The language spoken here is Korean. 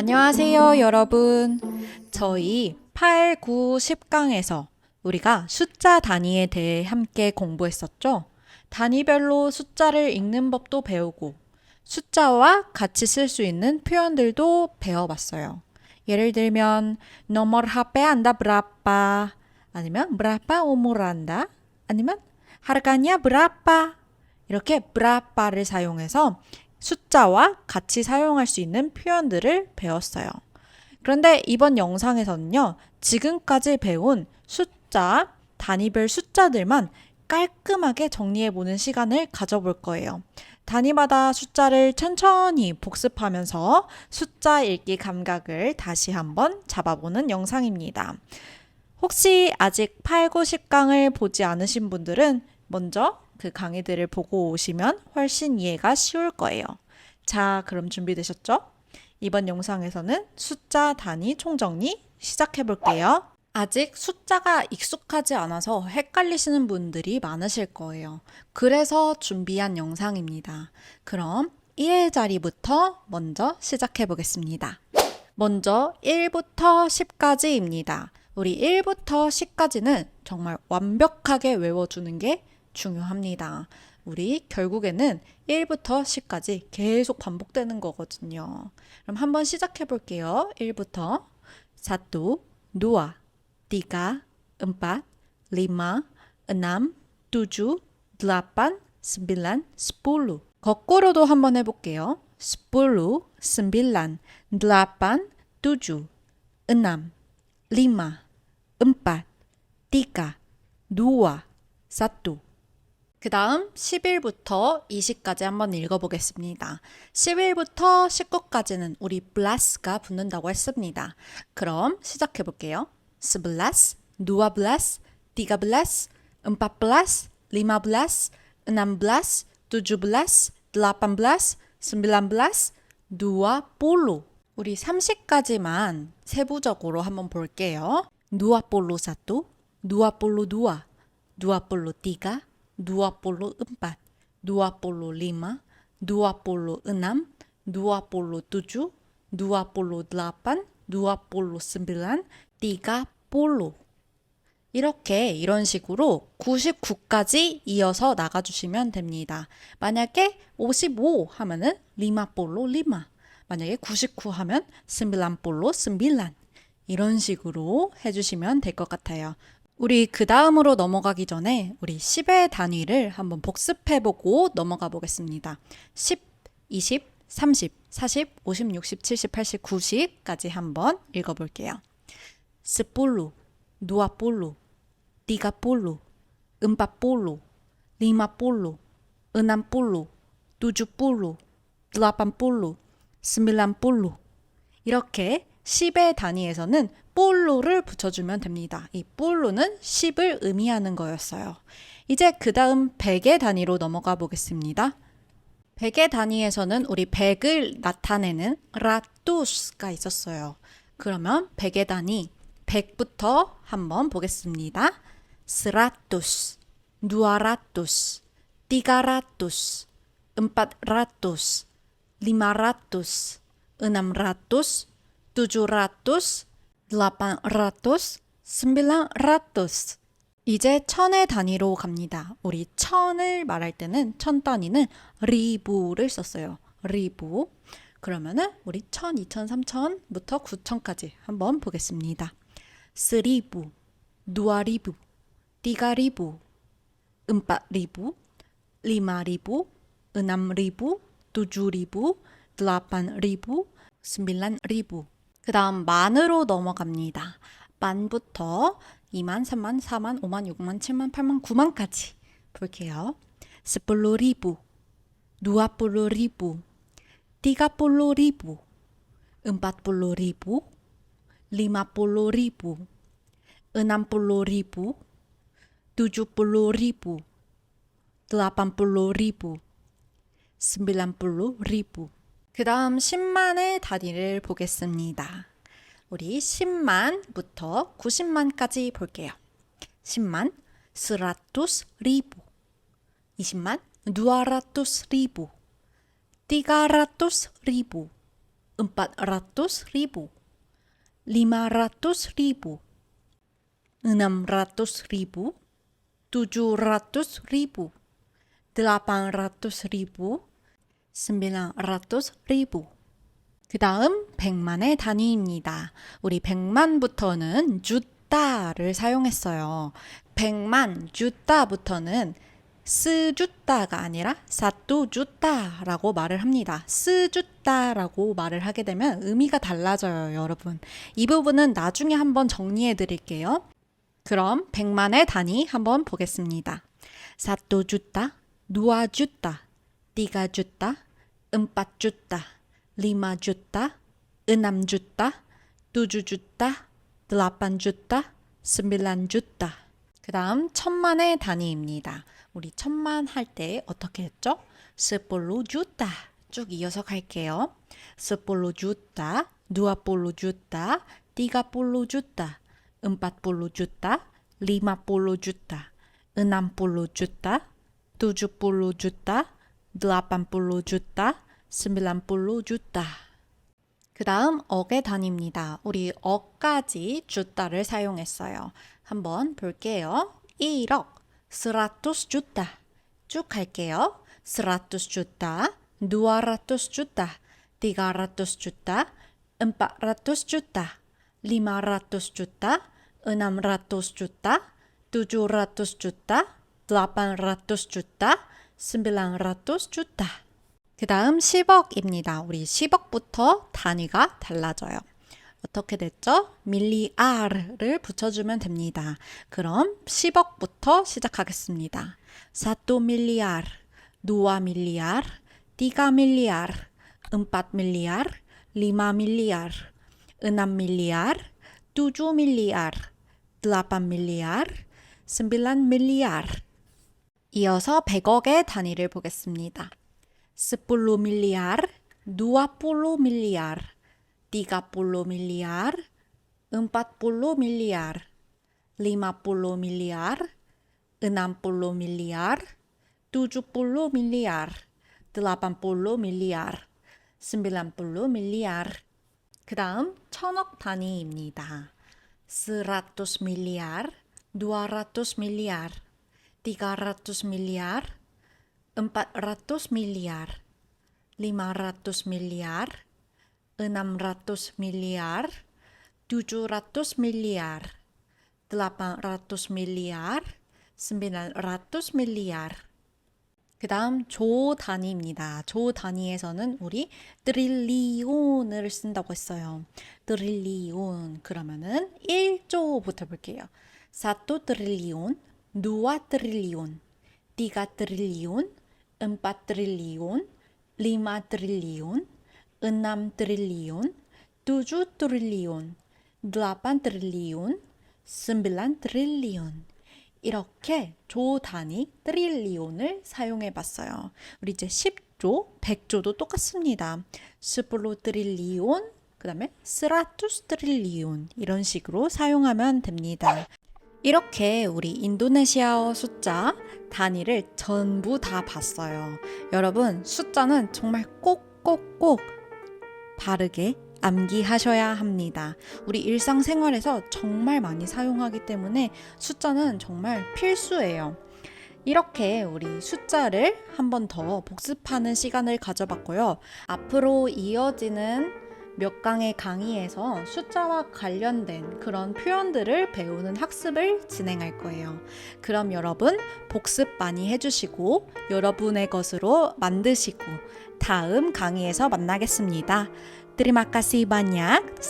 안녕하세요, 여러분. 저희 8, 9, 10강에서 우리가 숫자 단위에 대해 함께 공부했었죠? 단위별로 숫자를 읽는 법도 배우고 숫자와 같이 쓸 수 있는 표현들도 배워봤어요. 예를 들면 nomor HP anda? 아니면 umur anda? 아니면 harganya? 이렇게 berapa를 사용해서 숫자와 같이 사용할 수 있는 표현들을 배웠어요. 그런데 이번 영상에서는요, 지금까지 배운 숫자, 단위별 숫자들만 깔끔하게 정리해보는 시간을 가져볼 거예요. 단위마다 숫자를 천천히 복습하면서 숫자 읽기 감각을 다시 한번 잡아보는 영상입니다. 혹시 아직 8, 9, 10강을 보지 않으신 분들은 먼저 그 강의들을 보고 오시면 훨씬 이해가 쉬울 거예요. 자, 그럼 준비되셨죠? 이번 영상에서는 숫자 단위 총정리 시작해 볼게요. 아직 숫자가 익숙하지 않아서 헷갈리시는 분들이 많으실 거예요. 그래서 준비한 영상입니다. 그럼 1 자리부터 먼저 시작해 보겠습니다. 먼저 1부터 10까지입니다. 우리 1부터 10까지는 정말 완벽하게 외워주는 게 중요합니다. 우리 결국에는 1부터 10까지 계속 반복되는 거거든요. 그럼 한번 시작해 볼게요. 1부터 satu, dua, tiga, empat, lima, enam, tujuh, delapan, sembilan, sepuluh. 거꾸로도 한번 해볼게요. sepuluh, sembilan, delapan, tujuh, enam, lima, empat, tiga, dua, satu. 그 다음 10일부터 20까지 한번 읽어보겠습니다. 10일부터 19까지는 우리 bless가 붙는다고 했습니다. 그럼 시작해 볼게요. sebelas, dua belas, tiga belas, empat belas, lima belas, enam belas, tujuh belas, delapan belas, sembilan belas, dua puluh. 우리 30까지만 세부적으로 한번 볼게요. Satu, dua puluh dua, dua puluh tiga, 24, 25, 26, 27, 28, 29, 30. 이렇게 이런 식으로 99까지 이어서 나가주시면 됩니다. 만약에 55 하면은 리마볼로 리마. 만약에 99 하면 스밀란볼로 스밀란. 이런 식으로 해주시면 될 것 같아요. 우리 그 다음으로 넘어가기 전에 우리 10의 단위를 한번 복습해보고 넘어가 보겠습니다. 10, 20, 30, 40, 50, 60, 70, 80, 90까지 한번 읽어볼게요. puluh, enam puluh, tujuh puluh, delapan puluh, sembilan puluh. 이렇게 10의 단위에서는 볼로를 붙여주면 됩니다. 이 볼로는 10을 의미하는 거였어요. 이제 그 다음 100의 단위로 넘어가 보겠습니다. 100의 단위에서는 우리 100을 나타내는 라투스가 있었어요. 그러면 100의 단위 100부터 한번 보겠습니다. 스라투스, 누아라투스, tiga라투스, empat 리마라투스, enamratus, tujuhratus, delapanratus, sembilanratus. 이제 천의 단위로 갑니다. 우리 천을 말할 때는 천 단위는 리부를 썼어요. 리부. 그러면은 우리 천, 이천, 삼천부터 구천까지 한번 보겠습니다. 스리부, 누아리부, 띠가리부, 음빠리부, 리마리부, 은암리부, 두주리부, sembilan ribu. 그 다음 만으로 넘어갑니다. 만부터 2만, 3만, 4만, 5만, 6만, 7만, 8만, 9만까지 볼게요. tujuh puluh ribu, delapan puluh ribu, sembilan puluh ribu. 그 다음 10만의 단위를 보겠습니다. 우리 10만부터 90만까지 볼게요. 10만, 스라투스 리부 20만, 누아라투스 리부 300 ribu empat ratus ribu, lima ratus ribu, enam ratus ribu, tujuh ratus ribu, delapan ratus ribu, sembilan ratus. 그 다음 100만의 단위입니다. 우리 100만부터는 주따를 사용했어요. 100만 주따부터는 스주따가 아니라 사뚜주따라고 말을 합니다. 스주따라고 말을 하게 되면 의미가 달라져요, 여러분. 이 부분은 나중에 한번 정리해 드릴게요. 그럼 100만의 단위 한번 보겠습니다. 사뚜주따, 누아주따, tiga juta, empat juta, lima juta, enam juta, tujuh juta, delapan juta, sembilan juta. 그 다음 천만의 단위입니다. 우리 천만 할 때 어떻게 했죠? 스폴로 주다. 쭉 이어서 갈게요. 스폴로 주다, 누아폴로 주다, 디가폴로 주다, 음바폴로 주다, 리마폴로 주다, 은암폴로 주다, 두주폴로 주다, 80 juta, 90 juta. 그 다음 억의 단위입니다. 우리 억까지 주다를 사용했어요. 한번 볼게요. 1억, 스라투스 주다. 쭉 갈게요. 스라투스 주다, 누아라투스 주다, 디가라투스 주다, 음파라투스 주다, 리마라투스 주다, 은암라투스 주다, 두주라투스 주다, 라반라투스 주다, sembilan 주따. 그 다음 10억입니다. 우리 10억부터 단위가 달라져요. 어떻게 됐죠? 밀리아르를 붙여주면 됩니다. 그럼 10억부터 시작하겠습니다. 사또 밀리아르, 누아 밀리아르, tiga 밀리아르, empat 밀리아르, lima 밀리아르, enam 밀리아르, tujuh 밀리아르, delapan 밀리아르, sembilan 밀리아르. 이어서 100억의 단위를 보겠습니다. 10 miliar, 20 miliar, 30 miliar, 40 miliar, 50 miliar, 60 miliar, 70 miliar, 80 miliar, 90 miliar. 그 다음 천억 단위입니다. 100 miliar, 200 miliar, 300 miliar, 400 miliar, 500 miliar, 600 miliar, 700 miliar, 800 miliar, 900 miliar. 그 다음 조 단위입니다. 조 단위에서는 우리 트릴리온을 쓴다고 했어요. 트릴리온 그러면은 1조부터 볼게요. 사토 트릴리온, 누아 트릴리온, tiga triliun, 4 triliun, 5 triliun, 6 triliun, 7 triliun, 8 triliun, 9 triliun. 이렇게 조 단위 트릴리온을 사용해 봤어요. 우리 이제 10조, 100조도 똑같습니다. 스플로 트릴리온, 그 다음에 스라투스 트릴리온 이런 식으로 사용하면 됩니다. 이렇게 우리 인도네시아어 숫자 단위를 전부 다 봤어요. 여러분, 숫자는 정말 꼭꼭꼭 바르게 암기하셔야 합니다. 우리 일상생활에서 정말 많이 사용하기 때문에 숫자는 정말 필수예요. 이렇게 우리 숫자를 한 번 더 복습하는 시간을 가져봤고요. 앞으로 이어지는 몇 강의 강의에서 숫자와 관련된 그런 표현들을 배우는 학습을 진행할 거예요. 그럼 여러분 복습 많이 해주시고 여러분의 것으로 만드시고 다음 강의에서 만나겠습니다. Terima kasih banyak.